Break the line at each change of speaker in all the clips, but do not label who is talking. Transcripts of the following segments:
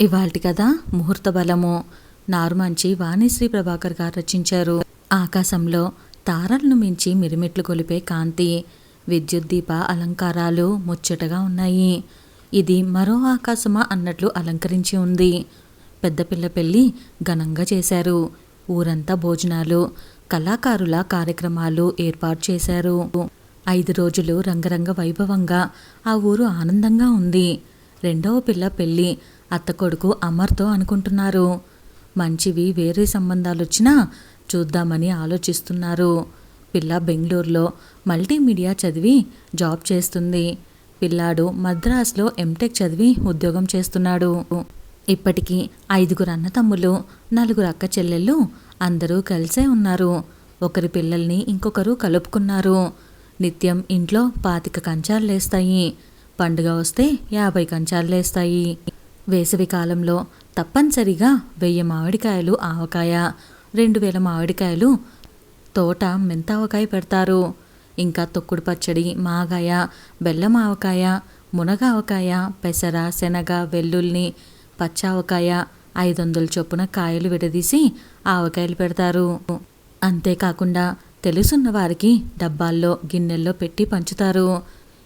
ఇవాల్టి కదా ముహూర్త బలము నారుమంచి వాణిశ్రీ ప్రభాకర్ గారు రచించారు. ఆకాశంలో తారలను మించి మిరిమిట్లు కొలిపే కాంతి విద్యుత్ దీప అలంకారాలు ముచ్చటగా ఉన్నాయి. ఇది మరో ఆకాశమా అన్నట్లు అలంకరించి ఉంది. పెద్దపిల్ల పెళ్ళి ఘనంగా చేశారు. ఊరంతా భోజనాలు కళాకారుల కార్యక్రమాలు ఏర్పాటు చేశారు. ఐదు రోజులు రంగరంగ వైభవంగా ఆ ఊరు ఆనందంగా ఉంది. రెండవ పిల్ల పెళ్ళి అత్త కొడుకు అమర్తో అనుకుంటున్నారు. మంచివి వేరే సంబంధాలు వచ్చినా చూద్దామని ఆలోచిస్తున్నారు. పిల్ల బెంగళూరులో మల్టీమీడియా చదివి జాబ్ చేస్తుంది. పిల్లాడు మద్రాస్లో ఎంటెక్ చదివి ఉద్యోగం చేస్తున్నాడు. ఇప్పటికీ ఐదుగురు అన్నతమ్ములు నలుగురు అక్క చెల్లెళ్ళు అందరూ కలిసే ఉన్నారు. ఒకరి పిల్లల్ని ఇంకొకరు కలుపుకున్నారు. నిత్యం ఇంట్లో పాతిక కంచాలు లేస్తాయి. పండుగ వస్తే యాభై కంచాలు లేస్తాయి. వేసవికాలంలో తప్పనిసరిగా వెయ్యి మామిడికాయలు ఆవకాయ రెండు వేల మామిడికాయలు తోట మెంతావకాయ పెడతారు? ఇంకా తొక్కుడు పచ్చడి మాగాయ బెల్లం ఆవకాయ మునగావకాయ పెసర శనగ వెల్లుల్ని పచ్చావకాయ ఐదు వందల చొప్పున కాయలు విడదీసి ఆవకాయలు పెడతారు. అంతేకాకుండా తెలుసున్న వారికి డబ్బాల్లో గిన్నెల్లో పెట్టి పంచుతారు.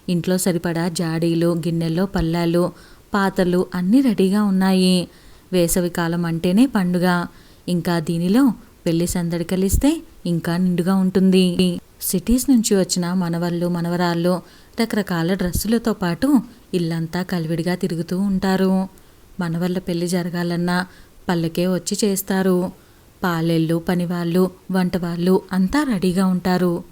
ఇంట్లో సరిపడా జాడీలు గిన్నెల్లో పల్లాలు పాత్రలు అన్నీ రెడీగా ఉన్నాయి. వేసవికాలం అంటేనే పండుగ. ఇంకా దీనిలో పెళ్ళి సందడి కలిస్తే ఇంకా నిండుగా ఉంటుంది. సిటీస్ నుంచి వచ్చిన మనవళ్ళు మనవరాళ్ళు రకరకాల డ్రెస్సులతో పాటు ఇల్లంతా కలివిడిగా తిరుగుతూ ఉంటారు. మనవళ్ళ పెళ్ళి జరగాలన్నా పల్లకే వచ్చి చేస్తారు. పాలెళ్ళు పనివాళ్ళు వంటవాళ్ళు అంతా రెడీగా ఉంటారు.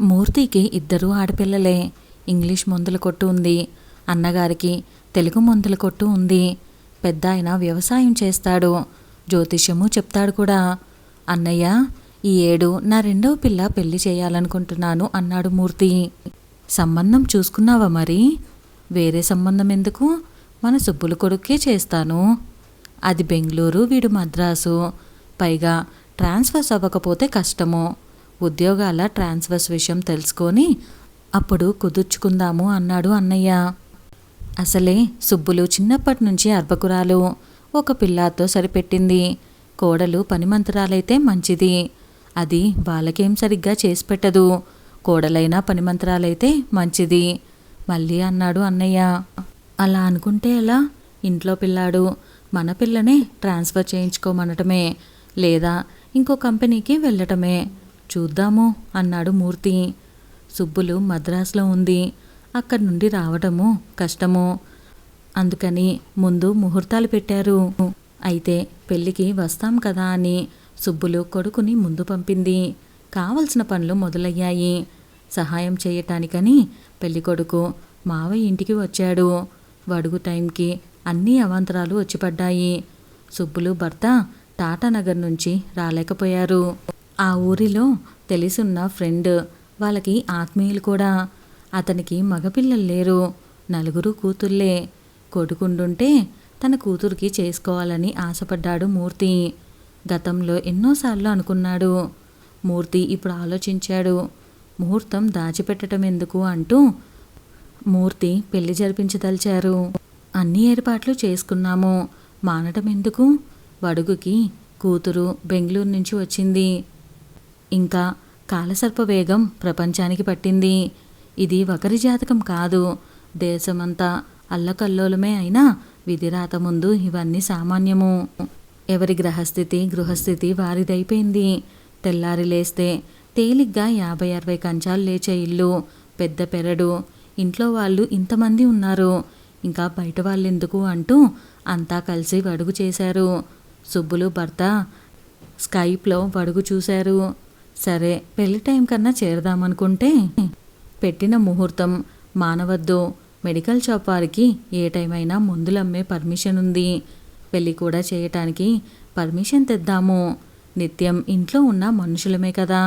మూర్తికి ఇద్దరూ ఆడపిల్లలే. ఇంగ్లీష్ మందుల కొట్టు ఉంది. అన్నగారికి తెలుగు మందుల కొట్టు ఉంది. పెద్ద ఆయన వ్యవసాయం చేస్తాడు. జ్యోతిష్యము చెప్తాడు కూడా. అన్నయ్య ఈ ఏడు నా రెండవ పిల్ల పెళ్ళి చేయాలనుకుంటున్నాను అన్నాడు మూర్తి. సంబంధం చూసుకున్నావా మరి? వేరే సంబంధం ఎందుకు? మన సుబ్బుల కొడుకే చేస్తాను. అది బెంగళూరు వీడు మద్రాసు. పైగా ట్రాన్స్ఫర్స్ అవ్వకపోతే కష్టము. ఉద్యోగాల ట్రాన్స్ఫర్స్ విషయం తెలుసుకొని అప్పుడు కుదుర్చుకుందాము అన్నాడు అన్నయ్య. అసలే సుబ్బులు చిన్నప్పటి నుంచి అర్భకురాలు. ఒక పిల్లాతో సరిపెట్టింది. కోడలు పనిమంతరాలైతే మంచిది. అది వాళ్ళకేం సరిగ్గా చేసి పెట్టదు. కోడలైనా పనిమంతరాలైతే మంచిది. మళ్ళీ అన్నాడు అన్నయ్య. అలా అనుకుంటే ఎలా? ఇంట్లో పిల్లాడు. మన పిల్లనే ట్రాన్స్ఫర్ చేయించుకోమనటమే. లేదా ఇంకో కంపెనీకి వెళ్ళటమే. చూద్దాము అన్నాడు మూర్తి. సుబ్బులు మద్రాసులో ఉంది. అక్కడి నుండి రావడము కష్టము. అందుకని ముందు ముహూర్తాలు పెట్టారు. అయితే పెళ్ళికి వస్తాం కదా అని సుబ్బులు కొడుకుని ముందు పంపింది. కావలసిన పనులు మొదలయ్యాయి. సహాయం చేయటానికని పెళ్ళికొడుకు మావయ్య ఇంటికి వచ్చాడు. వడుగు టైంకి అన్ని అవాంతరాలు వచ్చిపడ్డాయి. సుబ్బులు భర్త టాటానగర్ నుంచి రాలేకపోయారు. ఆ ఊరిలో తెలిసున్న ఫ్రెండ్ వాళ్ళకి ఆత్మీయులు కూడా అతనికి మగపిల్లలు లేరు. నలుగురు కూతుళ్ళే. కొడుకుండుంటే తన కూతురికి చేసుకోవాలని ఆశపడ్డాడు మూర్తి. గతంలో ఎన్నోసార్లు అనుకున్నాడు. మూర్తి ఇప్పుడు ఆలోచించాడు. ముహూర్తం దాచిపెట్టడం ఎందుకు అంటూ మూర్తి పెళ్ళి జరిపించదలిచారు అన్ని ఏర్పాట్లు చేసుకున్నాము. మానటం ఎందుకు? వడుగుకి కూతురు బెంగళూరు నుంచి వచ్చింది. ఇంకా కాలసర్ప వేగం ప్రపంచానికి పట్టింది. ఇది ఒకరి జాతకం కాదు. దేశమంతా అల్లకల్లోలమే అయినా విధిరాత ముందు ఇవన్నీ సామాన్యము. ఎవరి గ్రహస్థితి గృహస్థితి వారిదైపోయింది. తెల్లారి లేస్తే తేలిగ్గా యాభై అరవై కంచాలు లేచే ఇల్లు పెద్ద పెరడు ఇంట్లో వాళ్ళు ఇంతమంది ఉన్నారు. ఇంకా బయట వాళ్ళెందుకు అంటూ అంతా కలిసి వడుగు చేశారు. సుబ్బులు భర్త స్కైప్లో వడుగు చూశారు. సరే పెళ్ళి టైం కన్నా చేరదామనుకుంటే పెట్టిన ముహూర్తం మానవద్దు. మెడికల్ షాప్ వారికి ఏ టైం అయినా మందులమ్మే పర్మిషన్ ఉంది పెళ్ళి కూడా చేయటానికి పర్మిషన్ తెద్దాము. నిత్యం ఇంట్లో ఉన్న మనుషులమే కదా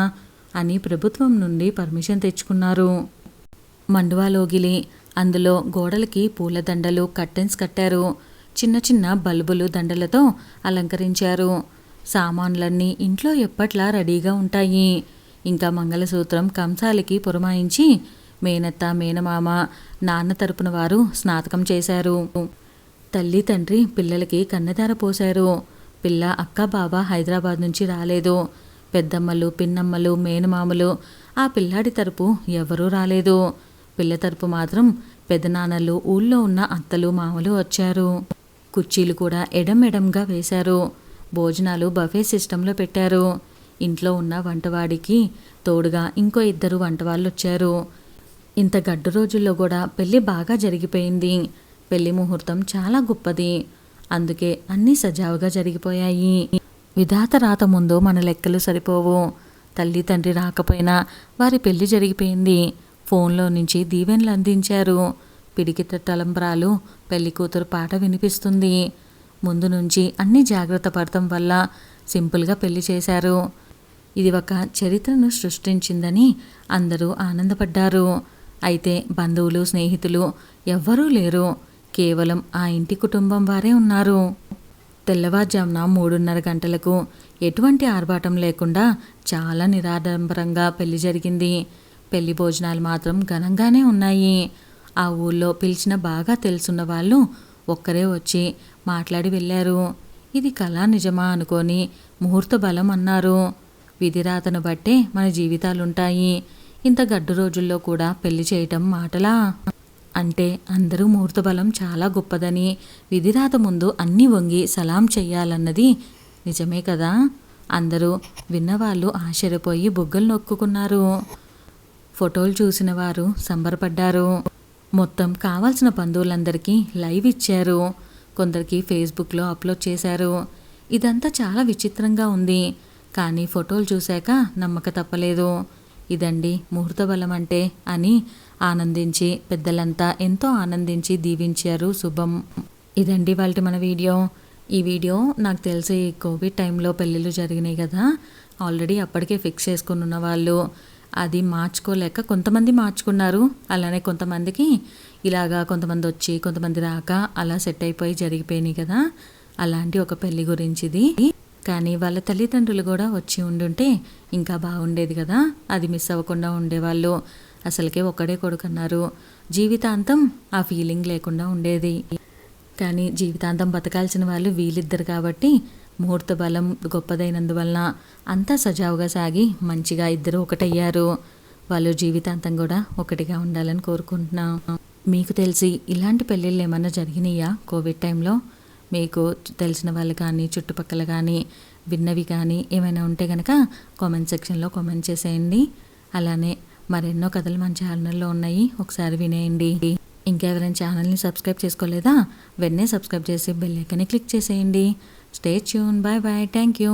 అని ప్రభుత్వం నుండి పర్మిషన్ తెచ్చుకున్నారు. మండువాలోగిలి అందులో గోడలకి పూలదండలు కర్టెన్స్ కట్టారు. చిన్న చిన్న బల్బులు దండలతో అలంకరించారు. సామాన్లన్నీ ఇంట్లో ఎప్పట్లా రెడీగా ఉంటాయి. ఇంకా మంగళసూత్రం కంసాలికి పురమాయించి మేనత్త మేనమామ నాన్న తరపున వారు స్నాతకం చేశారు. తల్లి తండ్రి పిల్లలకి కన్నెదార పోశారు. పిల్ల అక్క బావ హైదరాబాద్ నుంచి రాలేదు. పెద్దమ్మలు పిన్నమ్మలు మేనమామలు ఆ పిల్లాడి తరపు ఎవరూ రాలేదు. పిల్ల తరపు మాత్రం పెదనాన్నలు ఊళ్ళో ఉన్న అత్తలు మామలు వచ్చారు. కుర్చీలు కూడా ఎడం ఎడంగా వేశారు. భోజనాలు బఫే సిస్టంలో పెట్టారు. ఇంట్లో ఉన్న వంటవాడికి తోడుగా ఇంకో ఇద్దరు వంటవాళ్ళు వచ్చారు ఇంత గడ్డు రోజుల్లో కూడా పెళ్ళి బాగా జరిగిపోయింది. పెళ్ళి ముహూర్తం చాలా గొప్పది. అందుకే అన్నీ సజావుగా జరిగిపోయాయి. విధాత రాత ముందు మన లెక్కలు సరిపోవు. తల్లి తండ్రి రాకపోయినా వారి పెళ్ళి జరిగిపోయింది. ఫోన్లో నుంచి దీవెనలు అందించారు. పిడికిట తలంబ్రాలు పెళ్ళి కూతురు పాట వినిపిస్తుంది. ముందు నుంచి అన్ని జాగ్రత్త పడటం వల్ల సింపుల్గా పెళ్ళి చేశారు. ఇది ఒక చరిత్రను సృష్టించిందని అందరూ ఆనందపడ్డారు. అయితే బంధువులు స్నేహితులు ఎవ్వరూ లేరు. కేవలం ఆ ఇంటి కుటుంబం వారే ఉన్నారు. తెల్లవారుజామున మూడున్నర గంటలకు ఎటువంటి ఆర్భాటం లేకుండా చాలా నిరాడంబరంగా పెళ్ళి జరిగింది. పెళ్ళి భోజనాలు మాత్రం ఘనంగానే ఉన్నాయి. ఆ ఊళ్ళో పిలిచిన బాగా తెలుసున్న వాళ్ళు ఒక్కరే వచ్చి మాట్లాడి వెళ్ళారు. ఇది కళా నిజమా అనుకొని ముహూర్త బలం అన్నారు. విధిరాతను బట్టే మన జీవితాలుంటాయి. ఇంత గడ్డు రోజుల్లో కూడా పెళ్ళి చేయటం మాటలా? అంటే అందరూ ముహూర్తబలం చాలా గొప్పదని విధిరాత ముందు అన్నీ వంగి సలాం చెయ్యాలన్నది నిజమే కదా? అందరూ విన్నవాళ్ళు ఆశ్చర్యపోయి బొగ్గలు నొక్కుకున్నారు. ఫోటోలు చూసిన వారు సంబరపడ్డారు. మొత్తం కావాల్సిన బంధువులందరికీ లైవ్ ఇచ్చారు. కొందరికి ఫేస్బుక్లో అప్లోడ్ చేశారు. ఇదంతా చాలా విచిత్రంగా ఉంది. కానీ ఫోటోలు చూశాక నమ్మక తప్పలేదు. ఇదండి ముహూర్త బలం అంటే అని ఆనందించి పెద్దలంతా ఎంతో ఆనందించి దీవించారు శుభం. ఇదండి వాళ్ళ మన వీడియో. ఈ వీడియో నాకు తెలిసి కోవిడ్ టైంలో పెళ్ళిళ్ళు జరిగినాయి కదా. ఆల్రెడీ అప్పటికే ఫిక్స్ చేసుకుని ఉన్న వాళ్ళు. అది మార్చుకోలేక కొంతమంది మార్చుకున్నారు. అలానే కొంతమందికి ఇలాగా కొంతమంది వచ్చి కొంతమంది రాక అలా సెట్ అయిపోయి జరిగిపోయినాయి కదా. అలాంటి ఒక పెళ్ళి గురించిది కానీ వాళ్ళ తల్లిదండ్రులు కూడా వచ్చి ఉండుంటే ఇంకా బాగుండేది కదా. అది మిస్ అవ్వకుండా ఉండేవాళ్ళు. అసలుకే ఒక్కడే కొడుకన్నారు. జీవితాంతం ఆ ఫీలింగ్ లేకుండా ఉండేది. కానీ జీవితాంతం బతకాల్సిన వాళ్ళు వీళ్ళిద్దరు కాబట్టి ముహూర్త బలం గొప్పదైనందువలన అంతా సజావుగా సాగి మంచిగా ఇద్దరు ఒకటయ్యారు. వాళ్ళు జీవితాంతం కూడా ఒకటిగా ఉండాలని కోరుకుంటున్నాం. మీకు తెలిసి ఇలాంటి పెళ్ళిళ్ళు ఏమన్నా జరిగినాయా కోవిడ్ టైంలో? మీకు తెలిసిన వాళ్ళు కానీ చుట్టుపక్కల కానీ విన్నవి కానీ ఏమైనా ఉంటే కనుక కామెంట్ సెక్షన్లో కామెంట్ చేసేయండి. అలానే మరెన్నో కథలు మన ఛానల్లో ఉన్నాయి. ఒకసారి వినేయండి. ఇంకెవరైనా ఛానల్ని సబ్స్క్రైబ్ చేసుకోలేదా? వెన్నే సబ్స్క్రైబ్ చేసి బెల్ ఐకన్ని క్లిక్ చేసేయండి. Stay tune bye bye thank you